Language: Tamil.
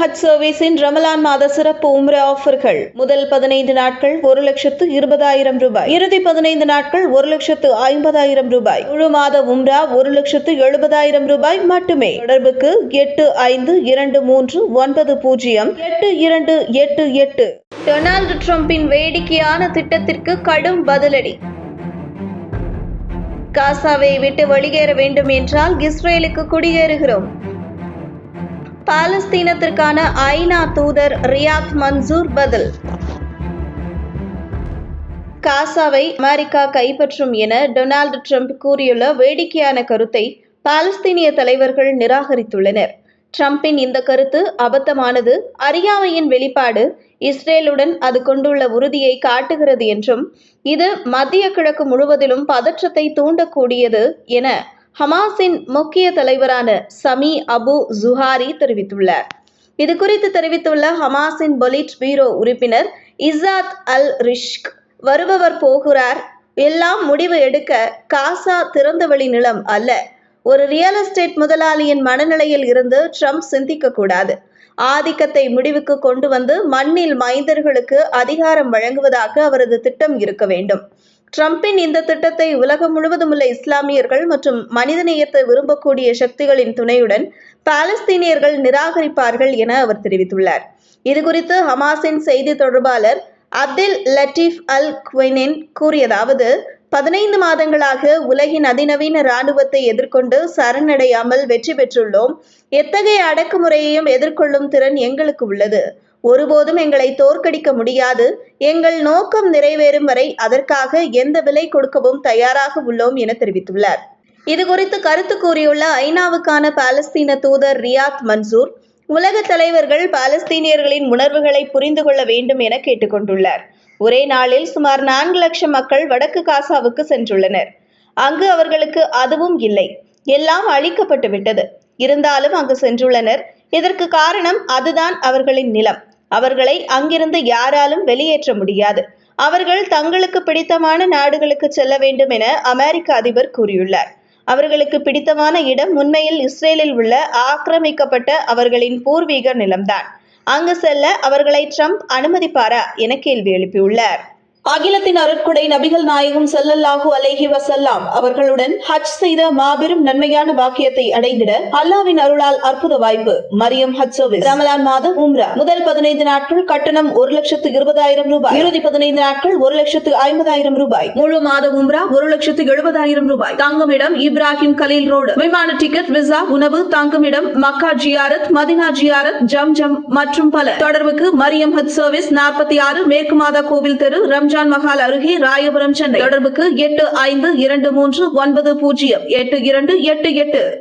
ஹஜ் சர்வீஸின் ரமலான் மாத சிறப்பு உம்ரா ஆஃபர்கள். முதல் பதினைந்து நாட்கள் ஒரு லட்சத்து இருபதாயிரம் ரூபாய். இறுதி பதினைந்து நாட்கள் ஒரு லட்சத்து ஐம்பதாயிரம் ரூபாய். முழு மாத உம்ரா ஒரு லட்சத்து எழுபதாயிரம் ரூபாய் மட்டுமே. தொடர்புக்கு எட்டு ஐந்து இரண்டு மூன்று ஒன்பது பூஜ்ஜியம் எட்டு இரண்டு எட்டு எட்டு. டொனால்டு டிரம்பின் வேடிக்கையான திட்டத்திற்கு கடும் பதிலடி. காசாவை விட்டு வெளியேற வேண்டும் என்றால் இஸ்ரேலுக்கு குடியேறுகிறோம். பாலஸ்தீனத்திற்கான ஐநா தூதர் ரியாத் மன்சூர் பதில். காசாவை அமெரிக்கா கைப்பற்றும் என டொனால்டு ட்ரம்ப் கூறியுள்ள வேடிக்கையான கருத்தை பாலஸ்தீனிய தலைவர்கள் நிராகரித்துள்ளனர். ட்ரம்பின் இந்த கருத்து அபத்தமானது அறியாமையின் வெளிப்பாடு இஸ்ரேலுடன் அது கொண்டுள்ள உறுதியை காட்டுகிறது என்றும் இது மத்திய கிழக்கு முழுவதிலும் பதற்றத்தை தூண்டக்கூடியது என ஹமாஸின் முக்கிய தலைவரான சமி அபு ஜுஹாரி தெரிவித்துள்ளார். இது குறித்து தெரிவித்துள்ள ஹமாஸின் பொலிட் பீரோ உறுப்பினர் இசாத் அல் ரிஷ்க் வருபவர் போகிறார். எல்லாம் முடிவு எடுக்க காசா திறந்தவெளி நிலம் அல்ல. ஒரு ரியல் எஸ்டேட் முதலாளியின் மனநிலையில் இருந்து ட்ரம்ப் சிந்திக்க கூடாது ஆதிக்கத்தை முடிவுக்கு கொண்டு வந்து மண்ணில் மைந்தர்களுக்கு அதிகாரம் வழங்குவதாக அவரது திட்டம் இருக்க வேண்டும். ட்ரம்பின் இந்த திட்டத்தை உலகம் முழுவதும் உள்ள இஸ்லாமியர்கள் மற்றும் மனிதநேயத்தை விரும்பக்கூடிய சக்திகளின் துணையுடன் பாலஸ்தீனியர்கள் நிராகரிப்பார்கள் என அவர் தெரிவித்துள்ளார். இதுகுறித்து ஹமாஸின் செய்தி தொடர்பாளர் அப்தில் லட்டீஃப் அல் குவைனின் கூறியதாவது பதினைந்து மாதங்களாக உலகின் அதிநவீன இராணுவத்தை எதிர்கொண்டு சரணடையாமல் வெற்றி பெற்றுள்ளோம். எத்தகைய அடக்குமுறையையும் எதிர்கொள்ளும் திறன் எங்களுக்கு உள்ளது. ஒருபோதும் எங்களை தோற்கடிக்க முடியாது. எங்கள் நோக்கம் நிறைவேறும் வரை அதற்காக எந்த விலை கொடுக்கவும் தயாராக உள்ளோம் என தெரிவித்துள்ளார். இதுகுறித்து கருத்து கூறியுள்ள ஐநாவுக்கான பாலஸ்தீன தூதர் ரியாத் மன்சூர் உலக தலைவர்கள் பாலஸ்தீனியர்களின் உணர்வுகளை புரிந்து கொள்ள வேண்டும் என கேட்டுக்கொண்டுள்ளார். ஒரே நாளில் சுமார் நான்கு லட்சம் மக்கள் வடக்கு காசாவுக்கு சென்றுள்ளனர். அங்கு அவர்களுக்கு அதுவும் இல்லை. எல்லாம் அழிக்கப்பட்டு விட்டது இருந்தாலும் அங்கு சென்றுள்ளனர். இதற்கு காரணம் அதுதான் அவர்களின் நிலம். அவர்களை அங்கிருந்து யாராலும் வெளியேற்ற முடியாது. அவர்கள் தங்களுக்கு பிடித்தமான நாடுகளுக்கு செல்ல வேண்டும் என அமெரிக்க அதிபர் கூறியுள்ளார். அவர்களுக்கு பிடித்தமான இடம் உண்மையில் இஸ்ரேலில் உள்ள ஆக்கிரமிக்கப்பட்ட அவர்களின் பூர்வீக நிலம்தான். அங்கு செல்ல அவர்களை ட்ரம்ப் அனுமதிப்பாரா என கேள்வி எழுப்பியுள்ளார். அகிலத்தின் அருட்குடை நபிகள் நாயகம் செல்லல்லாஹு அலேஹி வசல்லாம் அவர்களுடன் ஹஜ் செய்த மாபெரும் நன்மையான பாக்கியத்தை அடைந்திட அல்லாவின் அருளால் அற்புத வாய்ப்பு மரியம் ஹஜ் சர்வீஸ் ரமலான் மாதம் உம்ரா. முதல் பதினைந்து நாட்கள் கட்டணம் ஒரு லட்சத்து இருபதாயிரம் ரூபாய். இறுதி பதினைந்து நாட்கள் ஒரு லட்சத்து ஐம்பதாயிரம் ரூபாய். முழு மாத உம்ரா ஒரு லட்சத்து எழுபதாயிரம் ரூபாய். தங்குமிடம் இப்ராஹிம் கலீல் ரோடு. விமான டிக்கெட் விசா உணவு தங்குமிடம் மக்கா ஜியாரத் மதினா ஜியாரத் ஜம் ஜம் மற்றும் பல. தொடர்புக்கு மரியம் ஹஜ் சர்வீஸ் நாற்பத்தி ஆறு மேற்கு மாதா கோவில் தெரு ரம்ஜான் மஹால் அருகே ராயபுரம் சென்னை. தொடர்புக்கு எட்டு ஐந்து இரண்டு மூன்று ஒன்பது பூஜ்ஜியம் எட்டு இரண்டு எட்டு எட்டு.